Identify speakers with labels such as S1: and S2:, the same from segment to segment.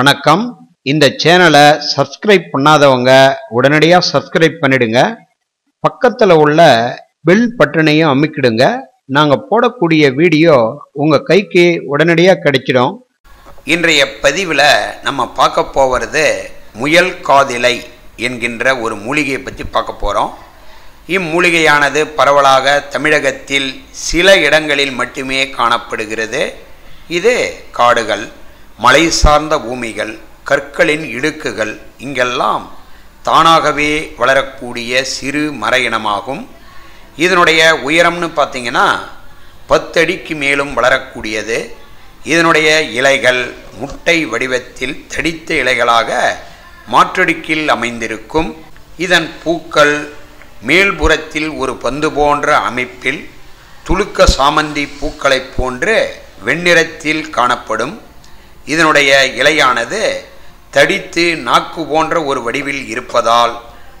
S1: வணக்கம். இந்த சேனலை சப்ஸ்கிரைப் பண்ணாதவங்க உடனடியாக சப்ஸ்கிரைப் பண்ணிடுங்க. பக்கத்தில் உள்ள பெல் பட்டனையும் அமைக்கிடுங்க. நாங்கள் போடக்கூடிய வீடியோ உங்கள் கைக்கு உடனடியாக கிடைச்சிடும்.
S2: இன்றைய பதிவில் நம்ம பார்க்க போகிறது முயல் காதிலை என்கின்ற ஒரு மூலிகையை பற்றி பார்க்க போகிறோம் இம்மூலிகையானது பரவலாக தமிழகத்தில் சில இடங்களில் மட்டுமே காணப்படுகிறது. இது காடுகள். மலை சார்ந்த பூமிகள் கற்களின் இடுக்குகள் இங்கெல்லாம் தானாகவே வளரக்கூடிய சிறு மர இனமாகும். இதனுடைய உயரம்னு பார்த்தீங்கன்னா பத்தடிக்கு மேலும் வளரக்கூடியது. இதனுடைய இலைகள் முட்டை வடிவத்தில் தடித்த இலைகளாக மாற்றடுக்கில் அமைந்திருக்கும். இதன் பூக்கள் மேல்புறத்தில் ஒரு பந்து போன்ற அமைப்பில் துளுக்க சாமந்தி பூக்களைப் போன்று வெண்ணிறத்தில் காணப்படும். இதனுடைய இலையானது தடித்து நாக்கு போன்ற ஒரு வடிவில் இருப்பதால்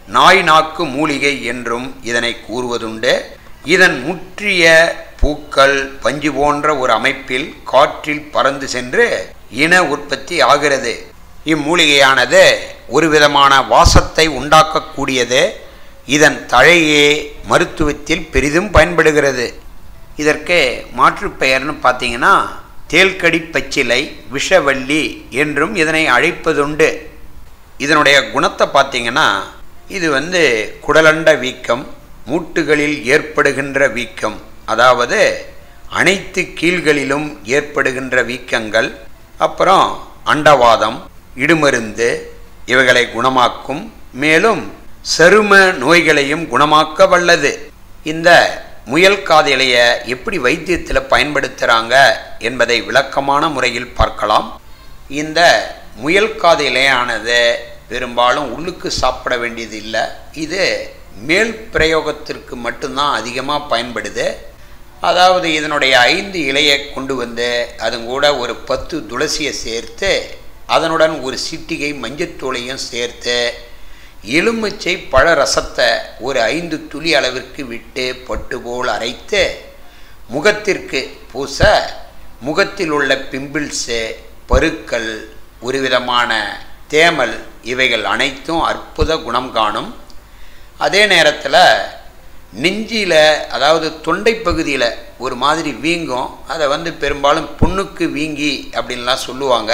S2: நாய் நாக்கு மூலிகை என்றும் இதனை கூறுவதுண்டு. இதன் முற்றிய பூக்கள் பஞ்சு போன்ற ஒரு அமைப்பில் காற்றில் பறந்து சென்று இன உற்பத்தி ஆகிறது. இம்மூலிகையானது ஒரு விதமான வாசத்தை உண்டாக்கக்கூடியது. இதன் தழையே மருத்துவத்தில் பெரிதும் பயன்படுகிறது. இதற்கு மாற்றுப் பெயர்னு பார்த்தீங்கன்னா தேல்கடி பச்சிலை விஷவள்ளி என்றும் இதனை அழைப்பதுண்டு. இதனுடைய குணத்தை பார்த்தீங்கன்னா இது வந்து குடலண்ட வீக்கம் மூட்டுகளில் ஏற்படுகின்ற வீக்கம் அதாவது அனைத்து கீழ்களிலும் ஏற்படுகின்ற வீக்கங்கள் அப்புறம் அண்டவாதம் இடுமருந்து இவைகளை குணமாக்கும் மேலும் சரும நோய்களையும் குணமாக்க வல்லது. இந்த முயல் காதிலையை எப்படி வைத்தியத்தில் பயன்படுத்துகிறாங்க என்பதை விளக்கமான முறையில் பார்க்கலாம். இந்த முயல் காது இலையானது பெரும்பாலும் உள்ளுக்கு சாப்பிட வேண்டியது இல்லை. இது மேல் பிரயோகத்திற்கு மட்டும்தான் அதிகமாக பயன்படுது. அதாவது இதனுடைய ஐந்து இலையை கொண்டு வந்து அதன் கூட ஒரு பத்து துளசியை சேர்த்து அதனுடன் ஒரு சிட்டிகை மஞ்சத்தூளையும் சேர்த்து எலுமிச்சை பழ ரசத்தை ஒரு ஐந்து துளி அளவிற்கு விட்டு பட்டு போல் அரைத்து முகத்திற்கு பூச முகத்தில் உள்ள பிம்பிள்ஸு பருக்கள் ஒரு விதமான தேமல் இவைகள் அனைத்தும் அற்புத குணம் காணும். அதே நேரத்தில் நெஞ்சியில் அதாவது தொண்டை பகுதியில் ஒரு மாதிரி வீங்கும். அதை வந்து பெரும்பாலும் புண்ணுக்கு வீங்கி அப்படின்லாம் சொல்லுவாங்க.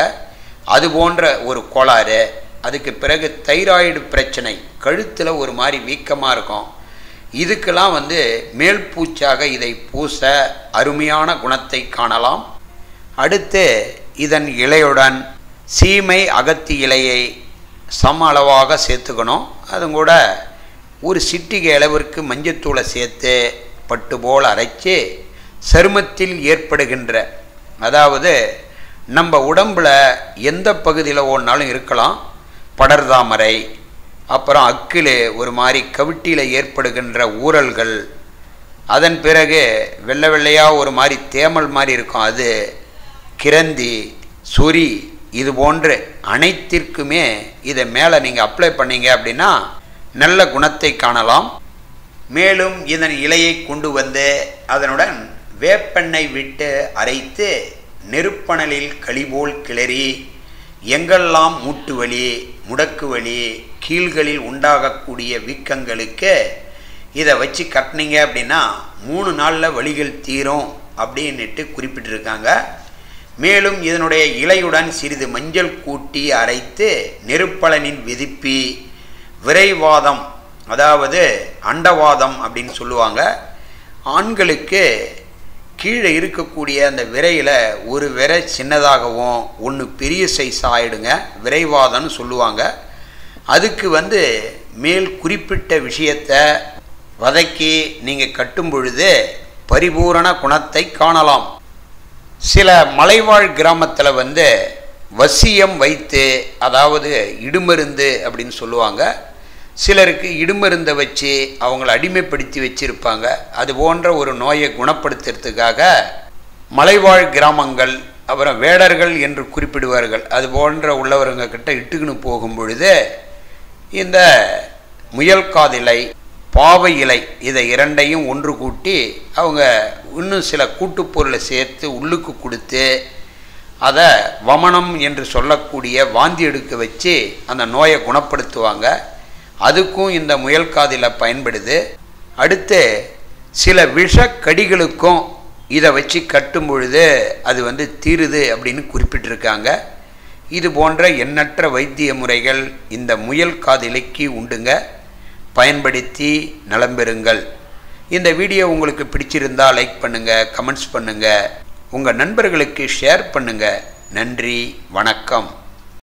S2: அது போன்ற ஒரு கோளாறு அதுக்கு பிறகு தைராய்டு பிரச்சனை. கழுத்தில் ஒரு மாதிரி வீக்கமாக இருக்கும். இதுக்கெல்லாம் வந்து மேல் பூச்சாக இதை பூச அருமையான குணத்தை காணலாம். அடுத்து இதன் இலையுடன் சீமை அகத்தி இலையை சம அளவாக சேர்த்துக்கணும். அதுவும் கூட ஒரு சிட்டிகை அளவிற்கு மஞ்சத்தூளை சேர்த்து பட்டு போல் அரைச்சி சருமத்தில் ஏற்படுகின்ற அதாவது நம்ம உடம்பில் எந்த பகுதியில் ஓடினாலும் இருக்கலாம். படர்தாமரை அப்புறம் அக்கிலே ஒரு மாதிரி கவிட்டியில் ஏற்படுகின்ற ஊறல்கள் அதன் பிறகு வெள்ளை வெள்ளையாக ஒரு மாதிரி தேமல் மாதிரி இருக்கும். அது கிரந்தி சொறி இது போன்று அனைத்திற்குமே இதை மேலே நீங்கள் அப்ளை பண்ணீங்க அப்படின்னா நல்ல குணத்தை காணலாம். மேலும் இதன் இலையை கொண்டு வந்து அதனுடன் வேப்பெண்ணை விட்டு அரைத்து நெருப்பணலில் களிபோல் கிளறி எங்கெல்லாம் மூட்டு வலி முடக்கு வலி கீழ்களில் உண்டாகக்கூடிய வீக்கங்களுக்கு இதை வச்சு கட்டினீங்க அப்படின்னா மூணு நாளில் வலிகள் தீரும் அப்படின்னுட்டு குறிப்பிட்டிருக்காங்க. மேலும் இதனுடைய இலையுடன் சிறிது மஞ்சள் கூட்டி அரைத்து நெருப்பலனின் விதிப்பி விரைவாதம் அதாவது அண்டவாதம் அப்படின்னு சொல்லுவாங்க. ஆண்களுக்கு கீழே இருக்கக்கூடிய அந்த விரையில் ஒரு விரை சின்னதாகவும் ஒன்று பெரிய சைஸ் ஆகிடுங்க விரைவாதம்னு சொல்லுவாங்க. அதுக்கு வந்து மேல் குறிப்பிட்ட விஷயத்தை வதக்கி நீங்கள் கட்டும் பொழுது பரிபூரண குணத்தை காணலாம். சில மலைவாழ் கிராமத்தில் வந்து வசியம் வைத்து அதாவது இடுமருந்து அப்படின்னு சொல்லுவாங்க. சிலருக்கு இடுமருந்தை வச்சு அவங்கள அடிமைப்படுத்தி வச்சுருப்பாங்க. அது போன்ற ஒரு நோயை குணப்படுத்துறதுக்காக மலைவாழ் கிராமங்கள் அப்புறம் வேடர்கள் என்று குறிப்பிடுவார்கள். அது போன்ற உள்ளவருங்க கிட்ட இட்டுக்குன்னு போகும் பொழுது இந்த முயல் காதிலை பாவை இலை இதை இரண்டையும் ஒன்று கூட்டி அவங்க இன்னும் சில கூட்டுப்பொருளை சேர்த்து உள்ளுக்கு கொடுத்து அதை வமனம் என்று சொல்லக்கூடிய வாந்தி எடுக்க வச்சு அந்த நோயை குணப்படுத்துவாங்க. அதுக்கும் இந்த முயல் காதில் பயன்படுது. அடுத்து சில விஷக்கடிகளுக்கும் இதை வச்சு கட்டும் பொழுது அது வந்து தீருது அப்படின்னு குறிப்பிட்டிருக்காங்க. இது போன்ற எண்ணற்ற வைத்திய முறைகள் இந்த முயல் காதிலைக்கு உண்டுங்க. பயன்படுத்தி நலம் பெறுங்கள். இந்த வீடியோ உங்களுக்கு பிடிச்சிருந்தா லைக் பண்ணுங்கள் கமெண்ட்ஸ் பண்ணுங்கள் உங்கள் நண்பர்களுக்கு ஷேர் பண்ணுங்கள் நன்றி வணக்கம்.